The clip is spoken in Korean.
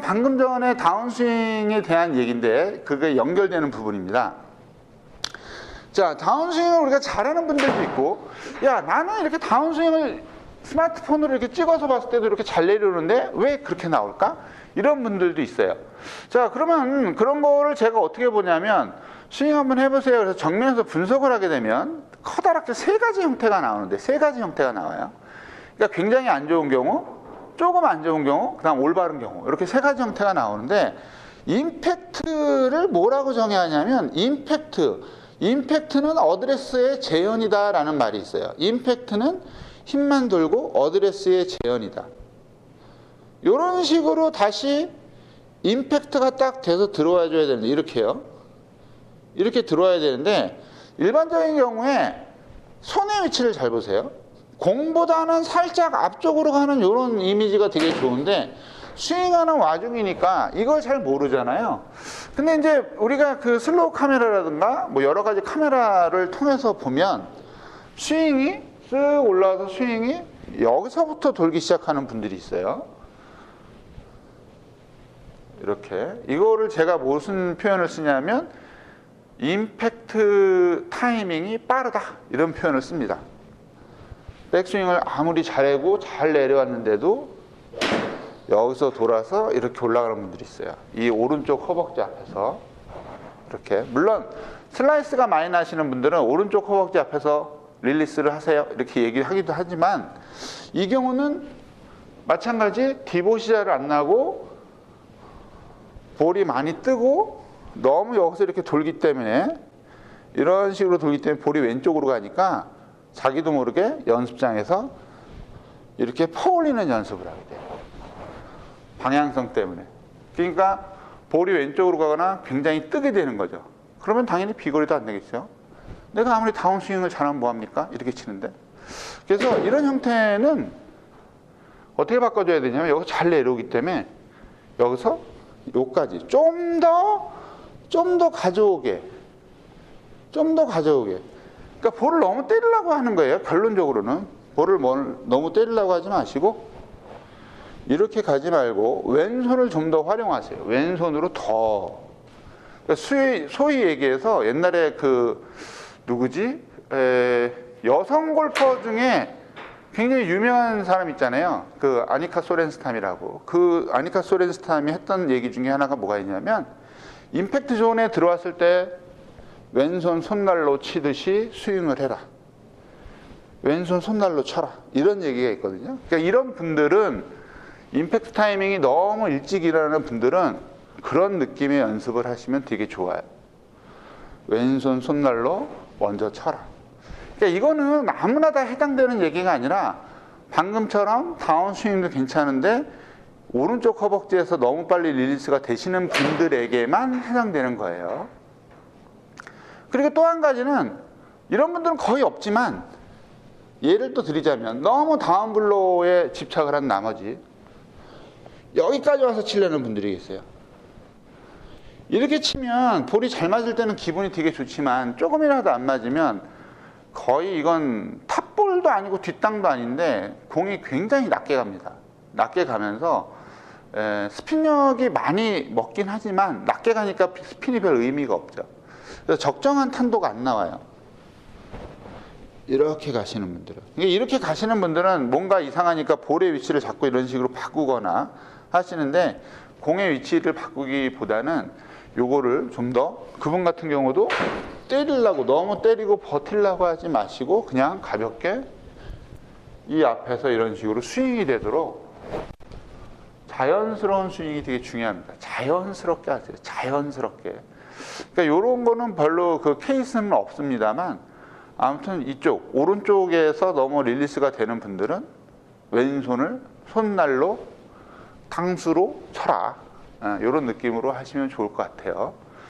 방금 전에 다운스윙에 대한 얘기인데 그게 연결되는 부분입니다. 자, 다운스윙을 우리가 잘하는 분들도 있고, 야, 나는 이렇게 다운스윙을 스마트폰으로 이렇게 찍어서 봤을 때도 이렇게 잘 내려오는데 왜 그렇게 나올까? 이런 분들도 있어요. 자, 그러면 그런 거를 제가 어떻게 보냐면 스윙 한번 해보세요. 그래서 정면에서 분석을 하게 되면 커다랗게 세 가지 형태가 나오는데 세 가지 형태가 나와요. 그러니까 굉장히 안 좋은 경우, 조금 안 좋은 경우, 그 다음 올바른 경우 이렇게 세 가지 형태가 나오는데 임팩트를 뭐라고 정해야 하냐면 임팩트 임팩트는 어드레스의 재현이다 라는 말이 있어요. 임팩트는 힘만 돌고 어드레스의 재현이다. 이런 식으로 다시 임팩트가 딱 돼서 들어와 줘야 되는데 이렇게요. 이렇게 들어와야 되는데 일반적인 경우에 손의 위치를 잘 보세요. 공보다는 살짝 앞쪽으로 가는 이런 이미지가 되게 좋은데 스윙하는 와중이니까 이걸 잘 모르잖아요. 근데 이제 우리가 그 슬로우 카메라라든가 뭐 여러 가지 카메라를 통해서 보면 스윙이 쓱 올라와서 스윙이 여기서부터 돌기 시작하는 분들이 있어요. 이렇게 이거를 제가 무슨 표현을 쓰냐면 임팩트 타이밍이 빠르다 이런 표현을 씁니다. 백스윙을 아무리 잘하고 잘 내려왔는데도 여기서 돌아서 이렇게 올라가는 분들이 있어요. 이 오른쪽 허벅지 앞에서 이렇게 물론 슬라이스가 많이 나시는 분들은 오른쪽 허벅지 앞에서 릴리스를 하세요 이렇게 얘기하기도 하지만 이 경우는 마찬가지 디보시자를 안 나고 볼이 많이 뜨고 너무 여기서 이렇게 돌기 때문에 이런 식으로 돌기 때문에 볼이 왼쪽으로 가니까 자기도 모르게 연습장에서 이렇게 퍼올리는 연습을 하게 돼요. 방향성 때문에. 그러니까 볼이 왼쪽으로 가거나 굉장히 뜨게 되는 거죠. 그러면 당연히 비거리도 안 되겠죠. 내가 아무리 다운스윙을 잘하면 뭐합니까? 이렇게 치는데. 그래서 이런 형태는 어떻게 바꿔줘야 되냐면 여기서 잘 내려오기 때문에 여기서 요까지 좀 더, 좀 더 가져오게. 좀 더 가져오게. 그러니까 볼을 너무 때리려고 하는 거예요. 결론적으로는. 볼을 너무 때리려고 하지 마시고 이렇게 가지 말고 왼손을 좀 더 활용하세요. 왼손으로 더. 그러니까 소위, 소위 얘기해서 옛날에 그 누구지? 에, 여성 골퍼 중에 굉장히 유명한 사람 있잖아요. 그 아니카 소렌스탐이라고. 그 아니카 소렌스탐이 했던 얘기 중에 하나가 뭐가 있냐면 임팩트 존에 들어왔을 때 왼손 손날로 치듯이 스윙을 해라. 왼손 손날로 쳐라. 이런 얘기가 있거든요. 그러니까 이런 분들은 임팩트 타이밍이 너무 일찍 일어나는 분들은 그런 느낌의 연습을 하시면 되게 좋아요. 왼손 손날로 먼저 쳐라. 그러니까 이거는 아무나 다 해당되는 얘기가 아니라 방금처럼 다운 스윙도 괜찮은데 오른쪽 허벅지에서 너무 빨리 릴리스가 되시는 분들에게만 해당되는 거예요. 그리고 또 한 가지는 이런 분들은 거의 없지만 예를 또 드리자면 너무 다운블로우에 집착을 한 나머지 여기까지 와서 치려는 분들이 계세요. 이렇게 치면 볼이 잘 맞을 때는 기분이 되게 좋지만 조금이라도 안 맞으면 거의 이건 탑볼도 아니고 뒷땅도 아닌데 공이 굉장히 낮게 갑니다. 낮게 가면서 에, 스핀력이 많이 먹긴 하지만 낮게 가니까 스핀이 별 의미가 없죠. 그래서 적정한 탄도가 안 나와요. 이렇게 가시는 분들은. 이렇게 가시는 분들은 뭔가 이상하니까 볼의 위치를 자꾸 이런 식으로 바꾸거나 하시는데 공의 위치를 바꾸기보다는 요거를 좀 더 그분 같은 경우도 때리려고 너무 때리고 버틸려고 하지 마시고 그냥 가볍게 이 앞에서 이런 식으로 스윙이 되도록 자연스러운 스윙이 되게 중요합니다. 자연스럽게 하세요. 자연스럽게. 그러니까 이런 거는 별로 그 케이스는 없습니다만 아무튼 이쪽 오른쪽에서 너무 릴리스가 되는 분들은 왼손을 손날로 탕수로 쳐라. 이런 어, 느낌으로 하시면 좋을 것 같아요.